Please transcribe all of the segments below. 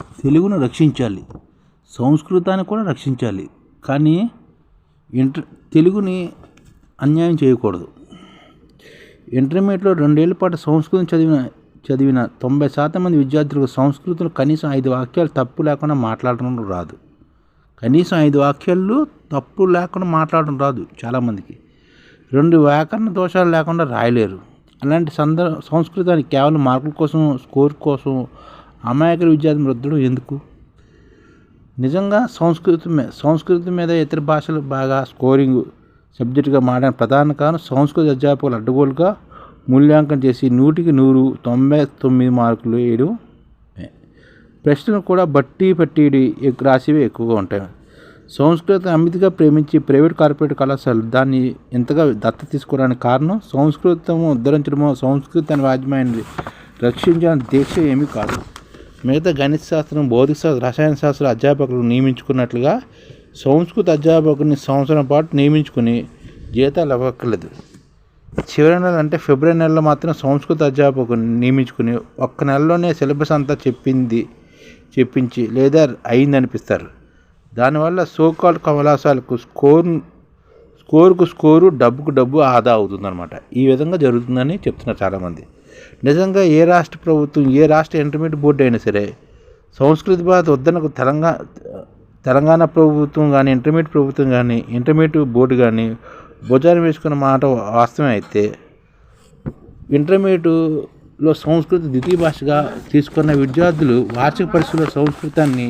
తెలుగును రక్షించాలి సంస్కృతాన్ని కూడా రక్షించాలి. కానీ ఇంటర్ తెలుగుని అన్యాయం చేయకూడదు. ఇంటర్మీడియట్లో రెండేళ్ళ పాటు సంస్కృతం చదివిన చదివిన తొంభై శాతం మంది విద్యార్థులకు సంస్కృతంలో కనీసం ఐదు వాక్యాలు తప్పు లేకుండా మాట్లాడడం రాదు. కనీసం ఐదు వాక్యాలు తప్పు లేకుండా మాట్లాడడం రాదు చాలామందికి. రెండు వ్యాకరణ దోషాలు లేకుండా రాయలేరు. అలాంటి సందర్భ సంస్కృతాన్ని కేవలం మార్కుల కోసం స్కోర్ కోసం అమాయకుల విద్యార్థిని వృద్ధుడు ఎందుకు? నిజంగా సంస్కృతం మీద సంస్కృతం మీద ఇతర భాషలు బాగా స్కోరింగ్ సబ్జెక్టుగా మారిన ప్రధాన కారణం సంస్కృత అధ్యాపకులు అడ్డగోలుగా మూల్యాంకనం చేసి నూటికి నూరు తొంభై తొమ్మిది మార్కులు వేయడం ప్రశ్నలు కూడా బట్టి పట్టి రాసివి ఎక్కువగా ఉంటాయి. సంస్కృతం అమితిగా ప్రేమించి ప్రైవేట్ కార్పొరేట్ కళాశాలలు దాన్ని ఎంతగా దత్త తీసుకోవడానికి కారణం సంస్కృతం ఉద్ధరించడమో సంస్కృతాన్ని వాద్యమైనది రక్షించాలని దీక్ష ఏమీ కాదు. మిగతా గణిత శాస్త్రం భౌతిక శాస్త్రం రసాయన శాస్త్ర అధ్యాపకులు నియమించుకున్నట్లుగా సంస్కృత అధ్యాపకుని సంవత్సరం పాటు నియమించుకుని జీతాలు ఇవ్వక్కర్లేదు చివరి నెల అంటే ఫిబ్రవరి నెలలో మాత్రం సంస్కృత అధ్యాపకుని నియమించుకుని ఒక్క నెలలోనే సిలబస్ అంతా చెప్పింది చెప్పించి లేదా అయింది అనిపిస్తారు. దానివల్ల సోకాల్ కమలాసాలకు స్కోర్ స్కోరుకు స్కోరు డబ్బుకు డబ్బు ఆదా అవుతుందన్నమాట. ఈ విధంగా జరుగుతుందని చెప్తున్నారు చాలామంది. నిజంగా ఏ రాష్ట్ర ప్రభుత్వం ఏ రాష్ట్ర ఇంటర్మీడియట్ బోర్డు అయినా సరే సంస్కృత భాష వద్దనకు తెలంగాణ తెలంగాణ ప్రభుత్వం కానీ ఇంటర్మీడియట్ ప్రభుత్వం కానీ ఇంటర్మీడియట్ బోర్డు కానీ భుజాన్ని వేసుకున్న మాట వాస్తవం అయితే ఇంటర్మీడియట్లో సంస్కృత ద్వితీయ భాషగా తీసుకున్న విద్యార్థులు వార్షిక పరీక్షలో సంస్కృతాన్ని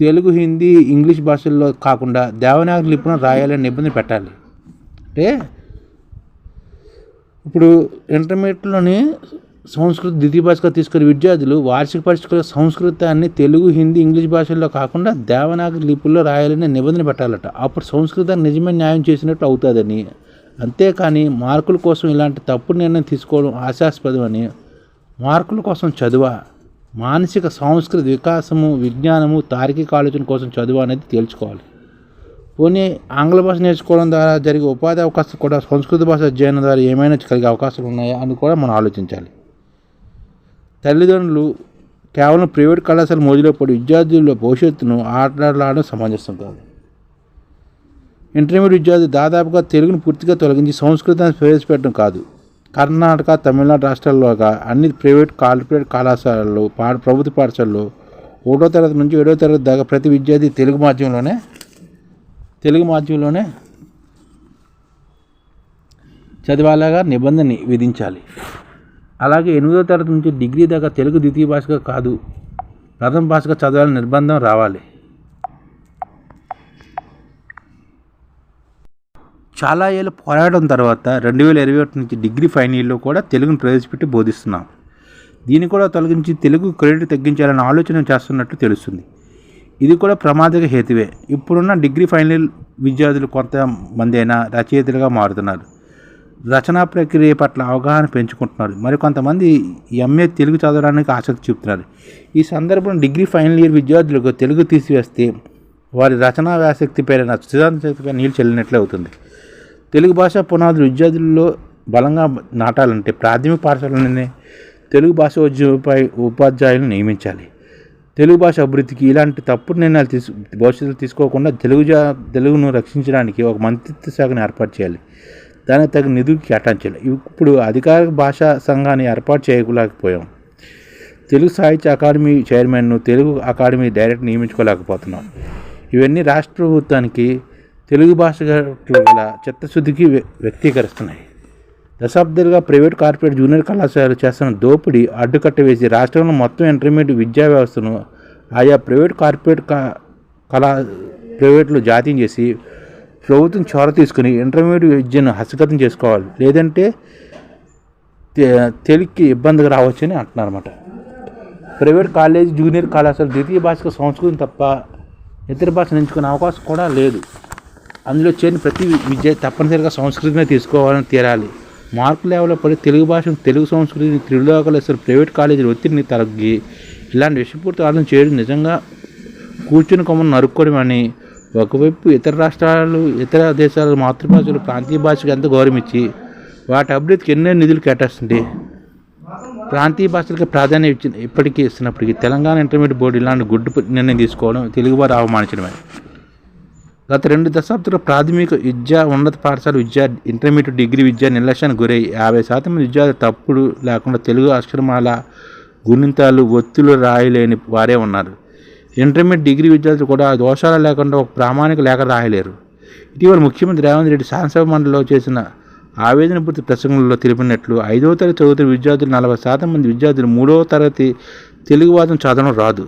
తెలుగు హిందీ ఇంగ్లీష్ భాషల్లో కాకుండా దేవనాగరి లిపిన రాయాలని నిబంధన పెట్టాలి. అంటే ఇప్పుడు ఇంటర్మీడియట్లోని సంస్కృత ద్వితీయ భాషగా తీసుకునే విద్యార్థులు వార్షిక పరీక్షలో సంస్కృతాన్ని తెలుగు హిందీ ఇంగ్లీష్ భాషల్లో కాకుండా దేవనాగరి లిపుల్లో రాయాలని నిబంధన పెట్టాలట. అప్పుడు సంస్కృతాన్ని నిజమే న్యాయం చేసినట్లు అవుతుందని. అంతేకాని మార్కుల కోసం ఇలాంటి తప్పుడు నిర్ణయం తీసుకోవడం ఆశాస్పదమని మార్కుల కోసం చదువా మానసిక సాంస్కృతిక వికాసము విజ్ఞానము తార్కిక ఆలోచన కోసం చదువు అనేది తేల్చుకోవాలి. పోనీ ఆంగ్ల భాష నేర్చుకోవడం ద్వారా జరిగే ఉపాధి అవకాశాలు కూడా సంస్కృత భాష అధ్యయనం ద్వారా ఏమైనా కలిగే అవకాశాలు ఉన్నాయా అని కూడా మనం ఆలోచించాలి. తల్లిదండ్రులు కేవలం ప్రైవేట్ కళాశాల మోజులో పడి విద్యార్థుల భవిష్యత్తును ఆటలాడడం సమంజసం కాదు. ఇంటర్మీడియట్ విద్యార్థి దాదాపుగా తెలుగును పూర్తిగా తొలగించి సంస్కృతాన్ని ప్రవేశపెట్టడం కాదు. కర్ణాటక తమిళనాడు రాష్ట్రాల్లోగా అన్ని ప్రైవేట్ కార్పొరేట్ కళాశాలల్లో పా ప్రభుత్వ పాఠశాలలో ఒకటో తరగతి నుంచి ఏడో తరగతి దాకా ప్రతి విద్యార్థి తెలుగు మాధ్యమంలోనే తెలుగు మాధ్యమంలోనే చదివేలాగా నిబంధన విధించాలి. అలాగే ఎనిమిదో తరగతి నుంచి డిగ్రీ దాకా తెలుగు ద్వితీయ భాషగా కాదు ప్రథమ భాషగా చదవాలని నిర్బంధం రావాలి. చాలా ఏళ్ళు పోరాటం తర్వాత రెండు వేల ఇరవై ఒకటి నుంచి డిగ్రీ ఫైనల్ ఇయర్లో కూడా తెలుగును ప్రవేశపెట్టి బోధిస్తున్నాం. దీన్ని కూడా తొలగించి తెలుగు క్రెడిట్ తగ్గించాలని ఆలోచన చేస్తున్నట్లు తెలుస్తుంది. ఇది కూడా ప్రమాదక హేతువే. ఇప్పుడున్న డిగ్రీ ఫైనల్ విద్యార్థులు కొంతమంది అయినా రచయితలుగా మారుతున్నారు. రచనా ప్రక్రియ పట్ల అవగాహన పెంచుకుంటున్నారు. మరి కొంతమంది ఎంఏ తెలుగు చదవడానికి ఆసక్తి చూపుతున్నారు. ఈ సందర్భంలో డిగ్రీ ఫైనల్ ఇయర్ విద్యార్థులకు తెలుగు తీసివేస్తే వారి రచనా వ్యాసక్తి పైన సిద్ధాంత శక్తిపై నీళ్ళు చెల్లినట్లే అవుతుంది. తెలుగు భాష పునాదులు విద్యార్థుల్లో బలంగా నాటాలంటే ప్రాథమిక పాఠశాలలోనే తెలుగు భాష ఉద్యోగపై ఉపాధ్యాయులను నియమించాలి. తెలుగు భాష అభివృద్ధికి ఇలాంటి తప్పుడు నిర్ణయాలు తీసు భవిష్యత్తులో తీసుకోకుండా తెలుగు జా తెలుగును రక్షించడానికి ఒక మంత్రిత్వ శాఖను ఏర్పాటు చేయాలి. దానికి తగిన నిధులు కేటాయించాలి. ఇప్పుడు అధికారిక భాషా సంఘాన్ని ఏర్పాటు చేయలేకపోయాం. తెలుగు సాహిత్య అకాడమీ చైర్మన్ను తెలుగు అకాడమీ డైరెక్ట్ నియమించుకోలేకపోతున్నాం. ఇవన్నీ రాష్ట్ర ప్రభుత్వానికి తెలుగు భాష గల చిత్తశుద్ధికి వ్య- వ్యక్తీకరిస్తున్నాయి. దశాబ్దాలుగా ప్రైవేట్ కార్పొరేట్ జూనియర్ కళాశాలలు చేస్తున్న దోపిడీ అడ్డుకట్ట వేసి రాష్ట్రంలో మొత్తం ఇంటర్మీడియట్ విద్యా వ్యవస్థను ఆయా ప్రైవేట్ కార్పొరేట్ కళా ప్రైవేట్లు జాతీయం చేసి ప్రభుత్వం చొర తీసుకుని ఇంటర్మీడియట్ విద్యను హస్తగతం చేసుకోవాలి. లేదంటే తెలికి ఇబ్బందిగా రావచ్చని అంటున్నారు అనమాట ప్రైవేట్ కాలేజ్ జూనియర్ కళాశాల ద్వితీయ భాషకు సంస్కృతం తప్ప ఇతర భాష ఎంచుకునే అవకాశం కూడా లేదు. అందులో చేరిన ప్రతి విద్య తప్పనిసరిగా సంస్కృతమే తీసుకోవాలని తీరాలి. మార్కు లెవెల్లో పడి తెలుగు భాషను తెలుగు సంస్కృతిని త్రిలోకలు ఇస్తారు ప్రైవేట్ కాలేజీల ఒత్తిడిని తగ్గి ఇలాంటి విషపూర్తి ఆలోచన చేయడం నిజంగా కూర్చుని కొమ్మను నరుక్కోవడమని ఒకవైపు ఇతర రాష్ట్రాలు ఇతర దేశాల మాతృభాషలు ప్రాంతీయ భాషకు ఎంత గౌరవించి వాటి అభివృద్ధికి ఎన్నో నిధులు కేటాయిస్తుంది ప్రాంతీయ భాషలకు ప్రాధాన్యం ఇచ్చిన ఇప్పటికీ ఇస్తున్నప్పటికీ తెలంగాణ ఇంటర్మీడియట్ బోర్డు ఇలాంటి గుడ్డు నిర్ణయం తీసుకోవడం తెలుగువారు అవమానించడమే. గత రెండు దశాబ్దాల ప్రాథమిక విద్య ఉన్నత పాఠశాల విద్య ఇంటర్మీడియట్ డిగ్రీ విద్య నిర్లక్ష్యానికి గురై యాభై శాతం విద్యార్థులు తప్పుడు లేకుండా తెలుగు అక్షరమాల గుణింతాలు ఒత్తులు రాయలేని వారే ఉన్నారు. ఇంటర్మీడియట్ డిగ్రీ విద్యార్థులు కూడా దోషాలు లేకుండా ఒక ప్రామాణిక లేఖ రాయలేరు. ఇటీవల ముఖ్యమంత్రి రేవంత్ రెడ్డి శాసనసభ మండలిలో చేసిన ఆవేదన పూర్తి ప్రసంగంలో తెలిపినట్లు ఐదవ తరగతి చదువుతున్న విద్యార్థులు నలభై శాతం మంది విద్యార్థులు మూడవ తరగతి తెలుగు వాదం చదవడం రాదు.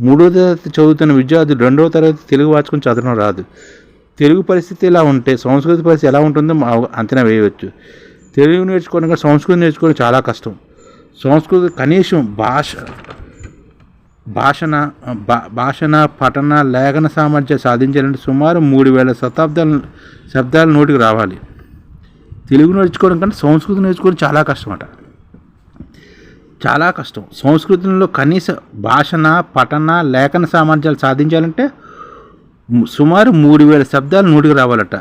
మూడో తరగతి చదువుతున్న విద్యార్థులు రెండవ తరగతి తెలుగు వాచకం చదవడం రాదు. తెలుగు పరిస్థితి ఇలా ఉంటే సంస్కృతి పరిస్థితి ఎలా ఉంటుందో అంచనా వేయవచ్చు. తెలుగు నేర్చుకోవడం కంటే సంస్కృతం నేర్చుకోవడం చాలా కష్టం. సంస్కృత కనీసం భాష భాషణ భా భాషణ పఠన లేఖన సామర్థ్యం సాధించాలంటే సుమారు మూడు వేల శతాబ్దాల శబ్దాలు నోటికి రావాలి. తెలుగు నేర్చుకోవడం కంటే సంస్కృతం నేర్చుకోవడం చాలా కష్టం అట చాలా కష్టం. సంస్కృతంలో కనీస భాషణ పఠన లేఖన సామర్థ్యాలు సాధించాలంటే సుమారు మూడు వేల శబ్దాలు నోటికి రావాలట.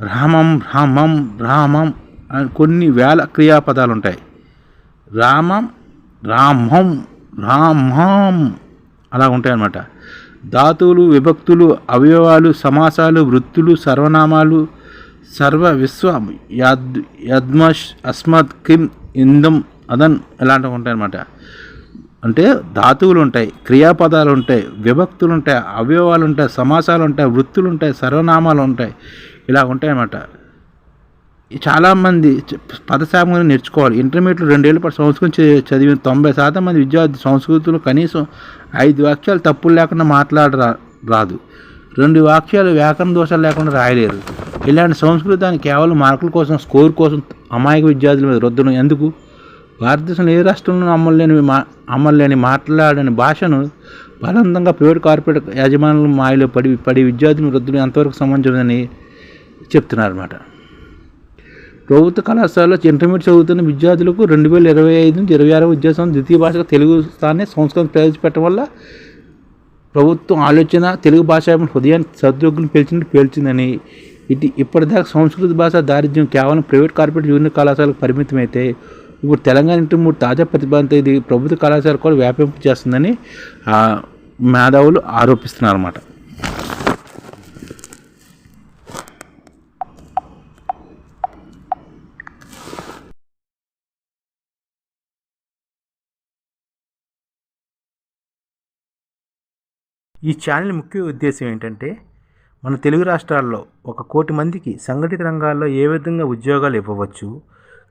రామం రామం రామం అని కొన్ని వేల క్రియాపదాలు ఉంటాయి రామం రామం రామం అలా ఉంటాయన్నమాట. ధాతువులు విభక్తులు అవయవాలు సమాసాలు వృత్తులు సర్వనామాలు సర్వ విశ్వ యద్ యద్మష్ అస్మత్ కిం ఇందం అదన్ ఇలాంటివి ఉంటాయన్నమాట అంటే ధాతువులు ఉంటాయి క్రియాపదాలు ఉంటాయి విభక్తులు ఉంటాయి అవయవాలు ఉంటాయి సమాసాలు ఉంటాయి వృత్తులు ఉంటాయి సర్వనామాలు ఉంటాయి ఇలా ఉంటాయన్నమాట. చాలామంది చ- నేర్చుకోవాలి. ఇంటర్మీడియట్లో రెండేళ్ళ పాటు సంస్కృతం చదివిన తొంభై శాతం మంది విద్యార్థి సంస్కృతులు కనీసం ఐదు వాక్యాలు తప్పులు లేకుండా మాట్లాడరా రాదు. రెండు వాక్యాలు వ్యాకరణ దోషాలు లేకుండా రాయలేరు. ఇలాంటి సంస్కృతాన్ని కేవలం మార్కుల కోసం స్కోర్ కోసం అమాయక విద్యార్థుల మీద రుద్దడం ఎందుకు? భారతదేశంలో ఏ రాష్ట్రంలో అమ్మలేని మా అమ్మలేని మాట్లాడని భాషను బలవంతంగా ప్రైవేట్ కార్పొరేట్ యాజమాన్యాల మాయలో పడి పడి విద్యార్థులను వృద్ధులు ఎంతవరకు సంబంధించిందని చెప్తున్నారు అన్నమాట ప్రభుత్వ కళాశాలలో ఇంటర్మీడియట్ చదువుతున్న విద్యార్థులకు రెండు వేల ఇరవై ఐదు నుంచి ఇరవై ఆరు విద్యా సంవత్సరం ద్వితీయ భాషగా తెలుగు స్థాన్ని సంస్కృతం ప్రవేశపెట్టడం వల్ల ప్రభుత్వం ఆలోచన తెలుగు భాష హృదయాన్ని సద్యోగులు పేల్చినట్టు పేల్చిందని ఇది ఇప్పటిదాకా సంస్కృత భాష దారిద్ర్యం కేవలం ప్రైవేట్ కార్పొరేట్ యూనియన్ కళాశాలకు పరిమితమైతే ఇప్పుడు తెలంగాణ ఇంటర్మీడియట్ తాజా ప్రతిభంతో ఇది ప్రభుత్వ కళాశాల కూడా వ్యాపింపు చేస్తుందని మేధావులు ఆరోపిస్తున్నారు అన్నమాట ఈ ఛానల్ ముఖ్య ఉద్దేశం ఏంటంటే మన తెలుగు రాష్ట్రాల్లో ఒక కోటి మందికి సంఘటిత రంగాల్లో ఏ విధంగా ఉద్యోగాలు ఇవ్వవచ్చు